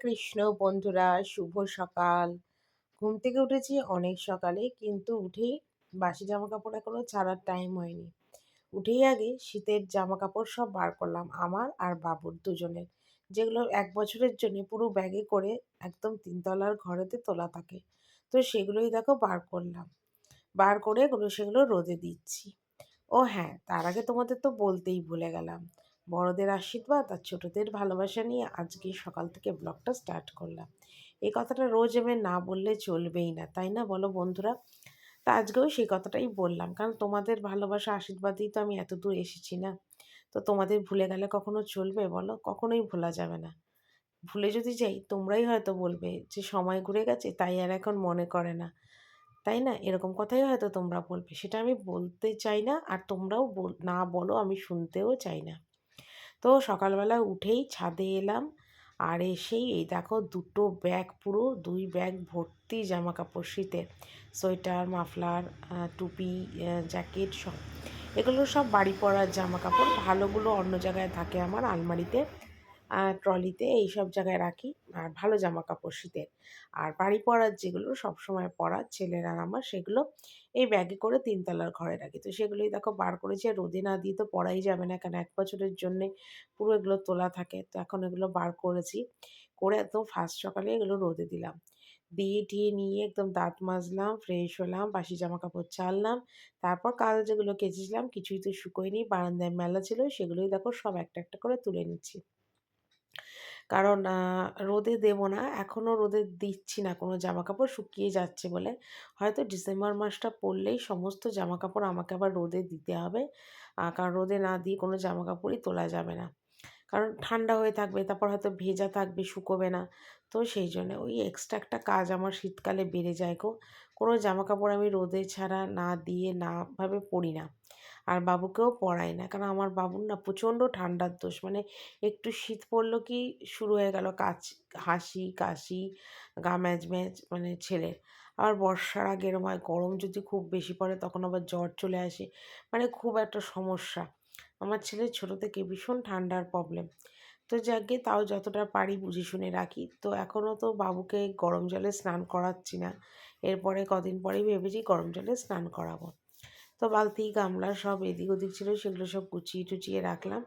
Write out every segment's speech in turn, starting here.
কৃষ্ণ বন্ধুরা, শুভ সকাল। ঘুম থেকে উঠেছি অনেক সকালে, কিন্তু উঠেই বাসি জামা কাপড় এখনও ছাড়ার টাইম হয়নি। উঠেই আগে শীতের জামা কাপড় সব বার করলাম, আমার আর বাবুর দুজনের। যেগুলো এক বছরের জন্য পুরো ব্যাগে করে একদম তিনতলার ঘরেতে তোলা থাকে। তো সেগুলোই দেখো বার করলাম। বার করে এগুলো সেগুলো রোদে দিচ্ছি। ও হ্যাঁ তার আগে তোমাদের তো বলতেই ভুলে গেলাম। বড়দের আশীর্বাদ আর ছোটদের ভালোবাসা নিয়ে আজকে সকাল থেকে ব্লগটা স্টার্ট করলাম। এই কথাটা রোজ এমে না বললে চলবেই না, তাই না বলো বন্ধুরা? তা আজকেও সেই কথাটাই বললাম, কারণ তোমাদের ভালোবাসা, আশীর্বাদেই তো আমি এত দূর এসেছি না? তো তোমাদের ভুলে গেলে কখনো চলবে বলো? কখনোই ভোলা যাবে না। ভুলে যদি যাই, তোমরাই হয়তো বলবে যে সময় ঘুরে গেছে, তাই আর এখন মনে করে না। তাই না? এরকম কথাই হয়তো তোমরা বলবে, সেটা আমি বলতে চাই না, আর তোমরাও না বলো, আমি শুনতেও চাই না। তো সকালবেলা উঠেই ছাদে এলাম। আর এসেই এই দেখো দুটো ব্যাগ পুরো, দুই ব্যাগ ভর্তি জামা কাপড় শীতের সোয়েটার, মাফলার টুপি জ্যাকেট সব। এগুলো সব বাড়ি পরার জামা কাপড় ভালোগুলো অন্য জায়গায় থাকে আমার আলমারিতে। ট্রলিতে এই সব জায়গায় রাখি। আর ভালো জামা কাপড় শীতের। আর বাড়ি পরার যেগুলো সবসময় পরার ছেলের আমার, সেগুলো এই ব্যাগে করে তিনতলার ঘরে রাখি। তো সেগুলোই দেখো বার করেছি রোদে না দিয়ে তো পরাই যাবে না। কেন এক বছরের জন্যে পুরো এগুলো তোলা থাকে। তো এখন এগুলো বার করেছি। করে একদম ফার্স্ট সকালে এগুলো রোদে দিলাম। দিয়ে টিয়ে নিয়ে একদম দাঁত মাজলাম ফ্রেশ হলাম, বাসি জামা কাপড় ছাড়লাম তারপর কাল যেগুলো কেচেছিলাম কিছুই তো শুকোয়নি, বারান্দায় মেলা ছিল, সেগুলোই দেখো সব একটা একটা করে তুলে নিচ্ছি। কারণ রোদে দেবো না। এখনও রোদে দিচ্ছি না। কোনো জামা কাপড় শুকিয়ে যাচ্ছে বলে। হয়তো ডিসেম্বর মাসটা পড়লেই সমস্ত জামা কাপড় আমাকে আবার রোদে দিতে হবে। কারণ রোদে না দিয়ে কোনো জামা কাপড়ই তোলা যাবে না। কারণ ঠান্ডা হয়ে থাকবে, তারপর হয়তো ভেজা থাকবে, শুকোবে না। তো সেই জন্য ওই এক্সট্রা একটা কাজ আমার শীতকালে বেড়ে যায় গো। কোনো জামা কাপড় আমি রোদে ছাড়া না দিয়ে না ভাবে পরি না। আর বাবুকেও পড়াই না। কারণ আমার বাবুর না প্রচণ্ড ঠান্ডার দোষ। মানে একটু শীত পড়ল কি শুরু হয়ে গেল কাচ, হাসি, কাশি, গা ম্যাচ ম্যাচ মানে ছেলের। আবার বর্ষার আগে এরম হয়, গরম যদি খুব বেশি পড়ে তখন আবার জ্বর চলে আসে। মানে খুব একটা সমস্যা। আমার ছেলের ছোটো থেকে ভীষণ ঠান্ডার প্রবলেম তো যাকে তাও যতটা পারি বুঝে শুনে রাখি। তো এখনও তো বাবুকে গরম জলে স্নান করাচ্ছি না। এরপরে কদিন পরেই ভেবেছি গরম জলে স্নান করাবো। তো বালতি, গামলা সব এদিক ওদিক ছিল, সেগুলো সব গুছিয়ে টুচিয়ে রাখলাম।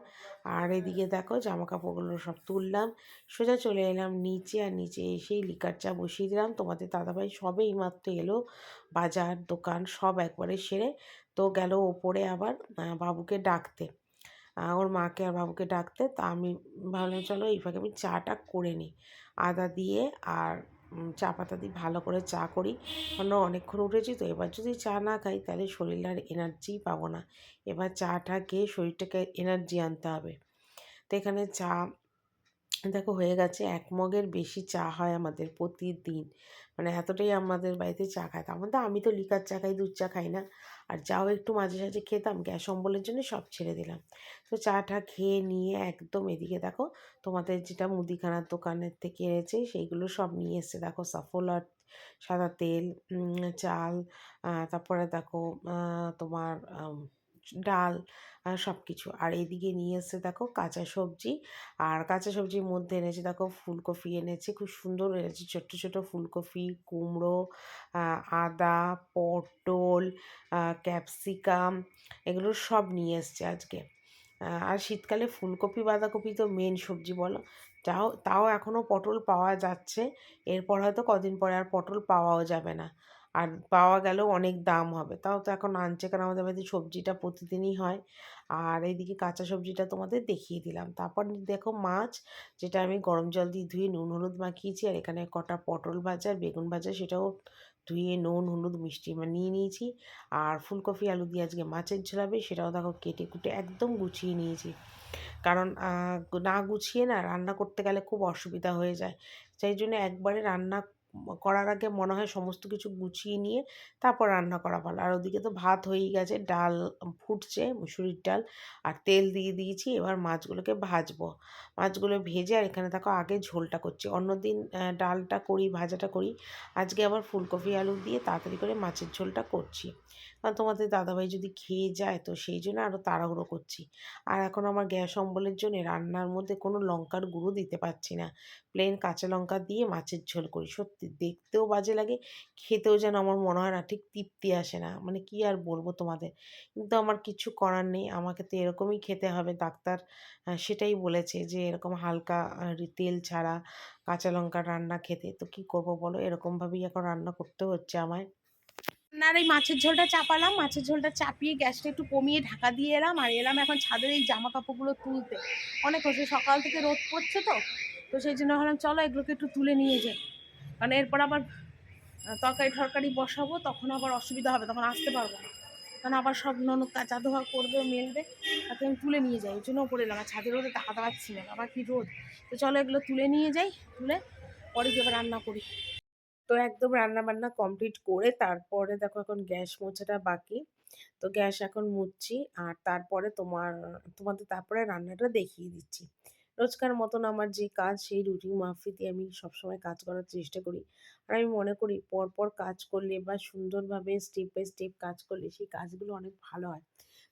আর এদিকে দেখো জামা কাপড়গুলো সব তুললাম। সোজা চলে এলাম নিচে আর নিচে এসেই লিকার চা বসিয়ে দিলাম। তোমাদের দাদাভাই সবে এইমাত্র এলো, বাজার, দোকান সব একবারে সেরে তো গেল ওপরে আবার বাবুকে ডাকতে। ওর মাকে আর বাবুকে ডাকতে, তা আমি ভাবলাম, চলো এই ফাঁকে আমি চাটা করে নিই। আদা দিয়ে আর চা পাতা দিয়ে ভালো করে চা করি। কারণ অনেকক্ষণ উঠেছি তো, এবার যদি চা না খাই তাহলে শরীর আর এনার্জি পাবো না। এবার চাটা খেয়ে শরীরটাকে এনার্জি আনতে হবে। তো এখানে চা, দেখো হয়ে গেছে, এক মগের বেশি চা হয় আমাদের প্রতিদিন। মানে এতটাই আমাদের বাড়িতে চা খায়। তার মধ্যে আমি তো লিকার চা খাই, দুধ চা খাই না। আর যাও একটু মাঝে সাঝে খেতাম, গ্যাস অম্বলের জন্য সব ছেড়ে দিলাম। তো চাটা খেয়ে নিয়ে একদম এদিকে দেখো, তোমাদের যেটা মুদিখানার দোকানের থেকে এনেছে সেইগুলো সব নিয়ে এসছে। দেখো সফল সাদা তেল চাল তারপরে দেখো তোমার ডাল সব কিছু আর এদিকে নিয়ে এসছে দেখো কাঁচা সবজি। আর কাঁচা সবজির মধ্যে এনেছে দেখো ফুলকপি এনেছে। খুব সুন্দর এনেছে। ছোট্ট ছোটো ফুলকপি, কুমড়ো আদা, পটল ক্যাপসিকাম এগুলো সব নিয়ে এসছে আজকে। আর শীতকালে ফুলকপি, বাঁধাকপি তো মেন সবজি বলো। তাও তাও এখনও পটল পাওয়া যাচ্ছে। এরপর হয়তো কদিন পরে আর পটল পাওয়াও যাবে না। আর পাওয়া গেলেও অনেক দাম হবে। তাও তো এখন আনছে কারণ আমাদের বাড়িতে সবজিটা প্রতিদিনই হয়। আর এইদিকে কাঁচা সবজিটা তোমাদের দেখিয়ে দিলাম। তারপর দেখো মাছ, যেটা আমি গরম জল দিয়ে ধুয়ে নুন, হলুদ মাখিয়েছি। আর এখানে কটা পটল ভাজা বেগুন ভাজা, সেটাও ধুয়ে নুন, হলুদ মিষ্টি নিয়ে নিয়েছি। আর ফুলকপি, আলু দিয়ে আজকে মাছের ঝোলাবে সেটাও দেখো কেটে কুটে একদম গুছিয়ে নিয়েছি। কারণ না গুছিয়ে না রান্না করতে গেলে খুব অসুবিধা হয়ে যায়। সেই জন্য একবারে রান্না করার আগে মনে হয় সমস্ত কিছু গুছিয়ে নিয়ে তারপর রান্না করা ভালো। আর ওদিকে তো ভাত হয়েই গেছে, ডাল ফুটছে, মুসুরির ডাল, আর তেল দিয়ে দিয়েছি, এবার মাছগুলোকে ভাজবো। মাছগুলো ভেজে, আর এখানে দেখো আগে ঝোলটা করছি। অন্যদিন ডালটা করি, ভাজাটা করি, আজকে আবার ফুলকপি, আলু দিয়ে তাড়াতাড়ি করে মাছের ঝোলটা করছি। কারণ তোমাদের দাদাভাই যদি খেয়ে যায় তো সেই জন্য আরও তাড়াহুড়ো করছি। আর এখন আমার গ্যাস অম্বলের জন্য রান্নার মধ্যে কোনো লঙ্কার গুঁড়ো দিতে পারছি না। প্লেন কাঁচা লঙ্কা দিয়ে মাছের ঝোল করি। সত্যি দেখতেও বাজে লাগে, খেতেও যেন আমার মনে হয় না, ঠিক তৃপ্তি আসে না। মানে কি আর বলব তোমাদের? কিন্তু আমার কিছু করার নেই, আমাকে তো এরকমই খেতে হবে। ডাক্তার সেটাই বলেছে যে এরকম হালকা তেল ছাড়া কাঁচা লঙ্কার রান্না খেতে। তো কি করব বলো? এরকমভাবেই এখন রান্না করতে হচ্ছে আমায়। আপনার এই মাছের ঝোলটা চাপালাম, মাছের ঝোলটা চাপিয়ে গ্যাসটা একটু কমিয়ে ঢাকা দিয়ে এলাম আর এলাম এখন ছাদের এই জামা কাপড়গুলো তুলতে। অনেক হচ্ছে, সকাল থেকে রোদ পড়ছে তো তো সেই জন্য ভাবলাম চলো এগুলোকে একটু তুলে নিয়ে যাই। কারণ এরপর আবার তরকারি টরকারি বসাবো, তখন আবার অসুবিধা হবে, তখন আসতে পারব না। কারণ আবার সব ননদ কাঁচা ধোয়া করবে, মেলবে তাতে আমি তুলে নিয়ে যাই, ওই জন্য উপরে এলাম, আর ছাদের রোদে তাকাতে পারছি না, আবার কি রোদ? তো চলো এগুলো তুলে নিয়ে যাই, তুলে পরে আবার রান্না করি। তো একদম রান্না বান্না কমপ্লিট করে তারপরে দেখো এখন গ্যাস মোছাটা বাকি। তো গ্যাস এখন মুছছি আর তারপরে তোমার, তোমাদের তারপরে রান্নাটা দেখিয়ে দিচ্ছি। রোজকার মতন আমার যে কাজ সেই রুটিন মাফিতে আমি সবসময় কাজ করার চেষ্টা করি। আর আমি মনে করি পরপর কাজ করলে বা সুন্দরভাবে স্টেপ বাই স্টেপ কাজ করলে সেই কাজগুলো অনেক ভালো হয়।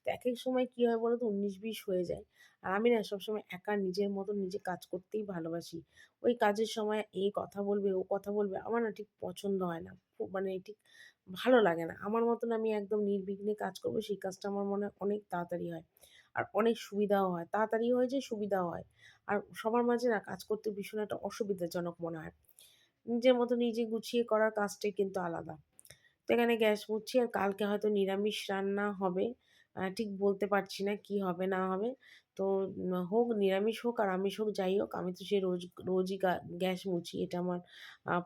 তো এক এক সময় কী হয় বলো তো উনিশ বিশ হয়ে যায়। আর আমি না সবসময় একা নিজের মতন নিজে কাজ করতেই ভালোবাসি। ওই কাজের সময় এই কথা বলবে, ও কথা বলবে, আমার না ঠিক পছন্দ হয় না। মানে ঠিক ভালো লাগে না। আমার মতন আমি একদম নির্বিঘ্নে কাজ করব, সেই কাজটা আমার মনে অনেক তাড়াতাড়ি হয়। আর অনেক সুবিধাও হয়। তাড়াতাড়ি হয়ে যে সুবিধাও হয়। আর সবার মাঝে না কাজ করতে ভীষণ একটা অসুবিধাজনক মনে হয়। নিজের মতো নিজে গুছিয়ে করার কাজটাই কিন্তু আলাদা। তো এখানে গ্যাস মুছছি আর কালকে হয়তো নিরামিষ রান্না হবে। ঠিক বলতে পারছি না কি হবে, না হবে। তো হোক, নিরামিষ হোক আর আমিষ হোক, যাই হোক, আমি তো সে রোজ, রোজই গ্যাস মুছি, এটা আমার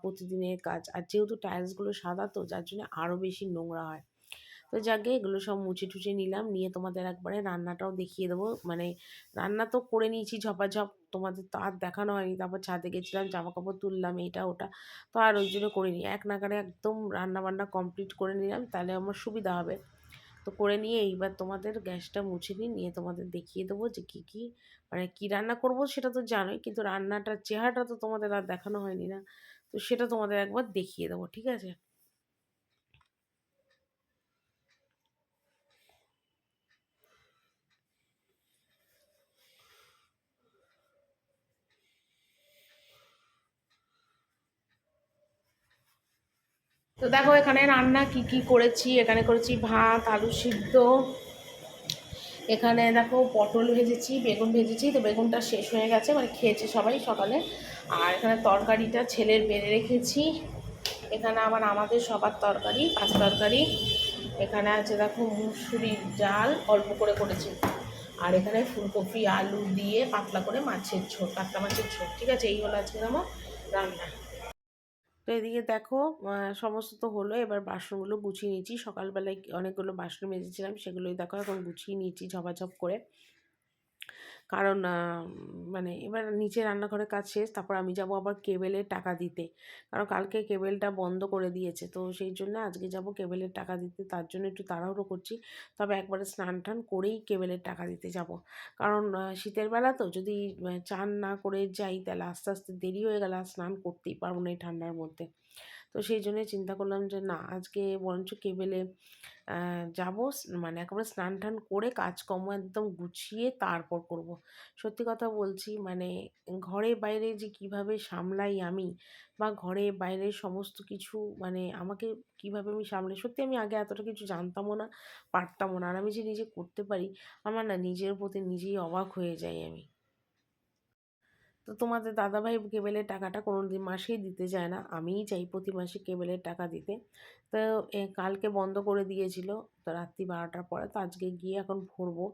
প্রতিদিনের কাজ। আর যেহেতু টাইলসগুলো সাদা তো, যার জন্য আরও বেশি নোংরা হয়। তো যাকে এগুলো সব মুছে টুছে নিলাম, নিয়ে তোমাদের একবারে রান্নাটাও দেখিয়ে দেবো। মানে রান্না তো করে নিয়েছি ঝপাঝপ, তোমাদের তো আর দেখানো হয়নি। তারপর ছাদে গেছিলাম জামা কাপড় তুললাম, এটা, ওটা। তো আর ওই জন্য করিনি। এক নাগারে একদম রান্না বান্না কমপ্লিট করে নিলাম, তাহলে আমার সুবিধা হবে। তো করে নিয়ে এইবার তোমাদের গ্যাসটা মুছে নিই নিয়ে তোমাদের দেখিয়ে দেবো যে কী কী মানে কী রান্না করব সেটা তো জানোই, কিন্তু রান্নাটার চেহারাটা তো তোমাদের আর দেখানো হয়নি না। তো সেটা তোমাদের একবার দেখিয়ে দেবো, ঠিক আছে? তো দেখো, এখানে রান্না কি কি করেছি? এখানে করেছি ভাত, আলু সিদ্ধ। এখানে দেখো, পটল ভেজেছি, বেগুন ভেজেছি। তো বেগুনটা শেষ হয়ে গেছে মানে খেয়েছে সবাই সকালে। আর এখানে তরকারিটা ছেলের বেড়ে রেখেছি। এখানে আবার আমাদের সবার তরকারি, পাঁচ তরকারি। এখানে আছে দেখো, মুসুরির ডাল, অল্প করে করেছি। আর এখানে ফুলকপি, আলু দিয়ে পাতলা করে মাছের ঝোল, পাতলা মাছের ঝোল, ঠিক আছে? এই হলো আজকে আমার রান্না। তো এদিকে দেখো সমস্ত তো হলো, এবার বাসনগুলো গুছিয়ে নিয়েছি। সকালবেলায় অনেকগুলো বাসন মেজেছিলাম, সেগুলোই দেখো এখন গুছিয়ে নিয়েছি ঝপাঝপ করে। কারণ মানে এবার নিচে রান্নাঘরের কাজ শেষ, তারপর আমি যাব আবার কেবেলের টাকা দিতে। কারণ কালকে কেবেলটা বন্ধ করে দিয়েছে, তো সেই জন্য আজকে যাব কেবেলের টাকা দিতে, তার জন্য একটু তাড়াহুড়ো করছি। তবে একবারে স্নান টান করেই কেবেলের টাকা দিতে যাব। কারণ শীতের বেলা তো যদি চান না করে যাই, তাহলে আস্তে আস্তে দেরি হয়ে গেলে স্নান করতেই পারব না এই ঠান্ডার মধ্যে। তো সেই জন্যই চিন্তা করলাম যে, না, আজকে বরঞ্চ কেবেলে যাব মানে একেবারে স্নান টান করে কাজকর্ম একদম গুছিয়ে তারপর করব। সত্যি কথা বলছি মানে ঘরে বাইরে যে কীভাবে সামলাই আমি বা ঘরে বাইরে সমস্ত কিছু মানে আমাকে কীভাবে আমি সামলাই, সত্যি আমি আগে এতটা কিছু জানতামও না, পারতামও না আর আমি যে নিজে করতে পারি, আমার না নিজের প্রতি নিজেই অবাক হয়ে যাই আমি তো তোমাদের দাদাভাই কেবেলের টাকাটা কোনো দিন মাসেই দিতে চায় না। আমিই চাই প্রতি মাসে কেবেলের টাকা দিতে। তো কালকে বন্ধ করে দিয়েছিল। তো রাত্রি বারোটার পরে তো আজকে গিয়ে এখন ভরবো।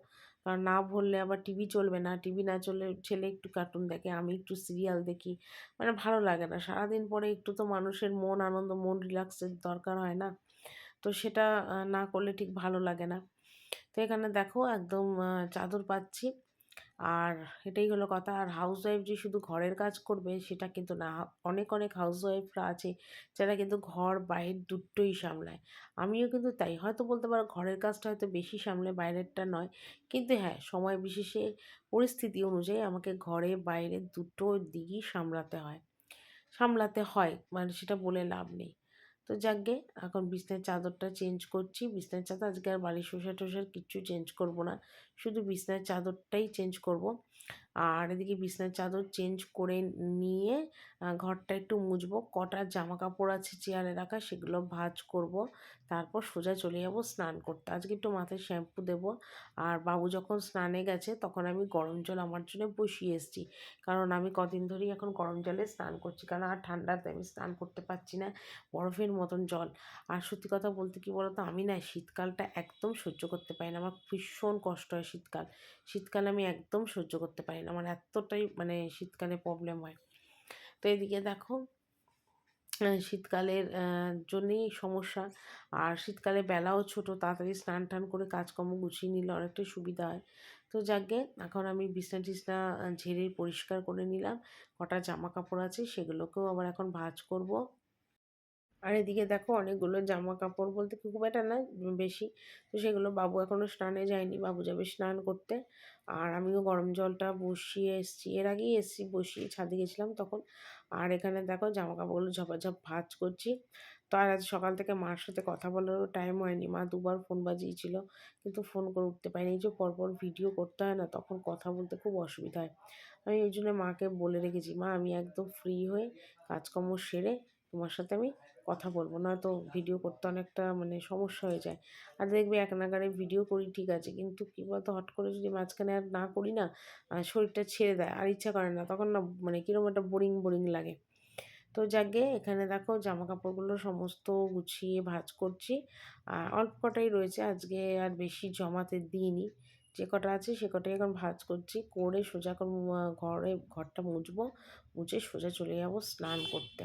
কারণ না ভরলে আবার টিভি চলবে না। টিভি না চললে ছেলে একটু কার্টুন দেখে, আমি একটু সিরিয়াল দেখি। মানে ভালো লাগে না। সারাদিন পরে একটু তো মানুষের মন আনন্দ, মন রিল্যাক্সের দরকার হয় না। তো সেটা না করলে ঠিক ভালো লাগে না। তো এখানে দেখো একদম চাদর পাচ্ছি। আর এটাই হলো কথা। আর হাউস ওয়াইফ যে শুধু ঘরের কাজ করবে, সেটা কিন্তু না। অনেক অনেক হাউস ওয়াইফরা আছে, যারা কিন্তু ঘর বাইর দুটোই সামলায়। আমিও কিন্তু তাই। হয়তো বলতে পারো ঘরের কাজটা হয়তো বেশি সামলে, বাইরেরটা নয়। কিন্তু হ্যাঁ সময় বিশেষে পরিস্থিতি অনুযায়ী আমাকে ঘরে, বাইরে দুটো দিকই সামলাতে হয়। সামলাতে হয় মানে সেটা বলে লাভ নেই। তো যাকগে, এখন বিছনার চাদরটা চেঞ্জ করছি। বিছনার চাদর আজকে আর বাড়ির শোষা টোষার কিচ্ছু চেঞ্জ করব না। শুধু বিছনার চাদরটাই চেঞ্জ করব। আর এদিকে বিছনার চাদর চেঞ্জ করে নিয়ে ঘরটা একটু মুছবো। কটা জামা কাপড় আছে, চেয়ারে রাখা, সেগুলো ভাজ করব। তারপর সোজা চলে যাব স্নান করতে। আজকে একটু মাথায় শ্যাম্পু দেব। আর বাবু যখন স্নানে গেছে, তখন আমি গরম জল আমার জন্য বসিয়ে এসেছি। কারণ আমি কদিন ধরেই এখন গরম জলে স্নান করছি। কারণ আর ঠান্ডাতে আমি স্নান করতে পারছি না বরফের মতন জল। আর সত্যি কথা বলতে কি বলতো? আমি না শীতকালটা একদম সহ্য করতে পারি না। আমার ভীষণ কষ্ট হয় শীতকাল। শীতকাল আমি একদম সহ্য করতে পারি না। আমার এতটাই মানে শীতকালে প্রবলেম হয়। তো এদিকে দেখো শীতকালের জন্যেই সমস্যা। আর শীতকালে বেলাও ছোট, তাড়াতাড়ি স্নান টান করে কাজকর্ম গুছিয়ে নিলে অনেকটাই সুবিধা হয়। তো যাকে, এখন আমি বিছনা টিছনা ঝেড়ে পরিষ্কার করে নিলাম। কটা জামা কাপড় আছে সেগুলোকেও আবার এখন ভাজ করব। আর এদিকে দেখো অনেকগুলো জামা কাপড় বলতে খুব একটা না বেশি। তো সেগুলো বাবু এখনও স্নানে যায়নি, বাবু যাবে স্নান করতে। আর আমিও গরম জলটা বসিয়ে এসছি। এর আগেই এসেছি, বসিয়ে ছাদে গেছিলাম তখন। আর এখানে দেখো জামা কাপড়গুলো ঝপাঝপ ভাজ করছি। তো আর আজ সকাল থেকে মার সাথে কথা বলারও টাইম হয়নি। মা দুবার ফোন বাজিয়েছিল, কিন্তু ফোন করে উঠতে পারিনি। এই যে পরপর ভিডিও করতে হয় না, তখন কথা বলতে খুব অসুবিধা হয়। আমি ওই জন্য মাকে বলে রেখেছি, মা, আমি একদম ফ্রি হয়ে কাজকর্ম সেরে তোমার সাথে আমি কথা বলব না তো ভিডিও করতে অনেকটা মানে সমস্যা হয়ে যায়। আর দেখবে এক নাগারে ভিডিও করি, ঠিক আছে, কিন্তু কী বলতো হট করে যদি মাঝখানে আর না করি না শরীরটা ছেড়ে দেয়, আর ইচ্ছা করে না, তখন না মানে কীরকম একটা বোরিং বোরিং লাগে। তো যাকে এখানে দেখো জামা কাপড়গুলো সমস্ত গুছিয়ে ভাজ করছি, আর অল্প কটাই রয়েছে, আজকে আর বেশি জমাতে দিইনি। যে কটা আছে, সে কটাই এখন ভাজ করছি, করে সোজা ঘরে, ঘরটা মুছবো, মুছে সোজা চলে যাব স্নান করতে।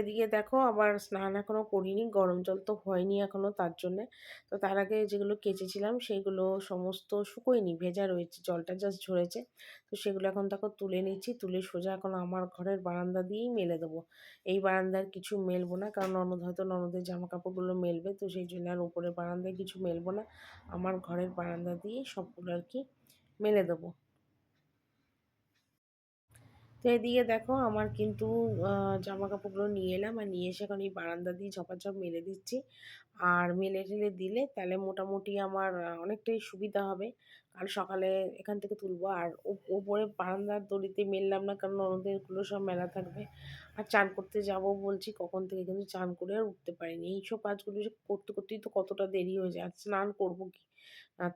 এদিকে দেখো আবার স্নান এখনও করিনি, গরম জল তো হয়নি এখনও তার জন্যে। তো তার আগে যেগুলো কেচেছিলাম সেইগুলো সমস্ত শুকোয়নি ভেজা রয়েছে, জলটা জাস্ট ঝরেছে। তো সেগুলো এখন দেখো তুলে নিচ্ছি, তুলে সোজা এখন আমার ঘরের বারান্দা দিয়েই মেলে দেবো। এই বারান্দার কিছু মেলবো না, কারণ ননদ হয়তো ননদের জামা কাপড়গুলো মেলবে, তো সেই জন্য আর উপরের বারান্দায় কিছু মেলবো না। আমার ঘরের বারান্দা দিয়েই সবগুলো আর কি মেলে দেবো। এদিকে দেখো আমার কিন্তু জামা কাপড়গুলো নিয়ে এলাম আর নিয়ে এসে এখন এই বারান্দা দিয়ে ঝপাঝপ মেলে দিচ্ছি। আর মেলে টেলে দিলে তাহলে মোটামুটি আমার অনেকটাই সুবিধা হবে। কাল সকালে এখান থেকে তুলবো। আর ওপরে বারান্দার দড়িতে মেললাম না কারণ ওদেরগুলো সব মেলা থাকবে। আর চান করতে যাব বলছি কখন থেকে কিন্তু চান করে আর উঠতে পারিনি। এইসব কাজগুলো করতে করতেই তো কতটা দেরি হয়ে যায়। আর স্নান করব কি?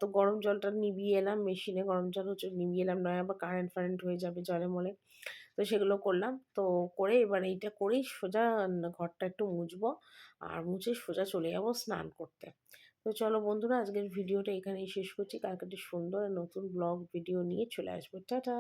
তো গরম জলটা নিভিয়ে এলাম। মেশিনে গরম জল হচ্ছে নিভিয়ে এলাম। নয় আবার কারেন্ট ফারেন্ট হয়ে যাবে জলে মলে। তো সেগুলো করলাম। তো করে এবার এইটা করেই সোজা ঘরটা একটু মুছবো আর মুছে সোজা চলে যাব স্নান করতে। তো চলো বন্ধুরা, আজকের ভিডিওটা এখানেই শেষ করছি। কালকে একটি সুন্দর নতুন ব্লগ ভিডিও নিয়ে চলে আসব। টাটা!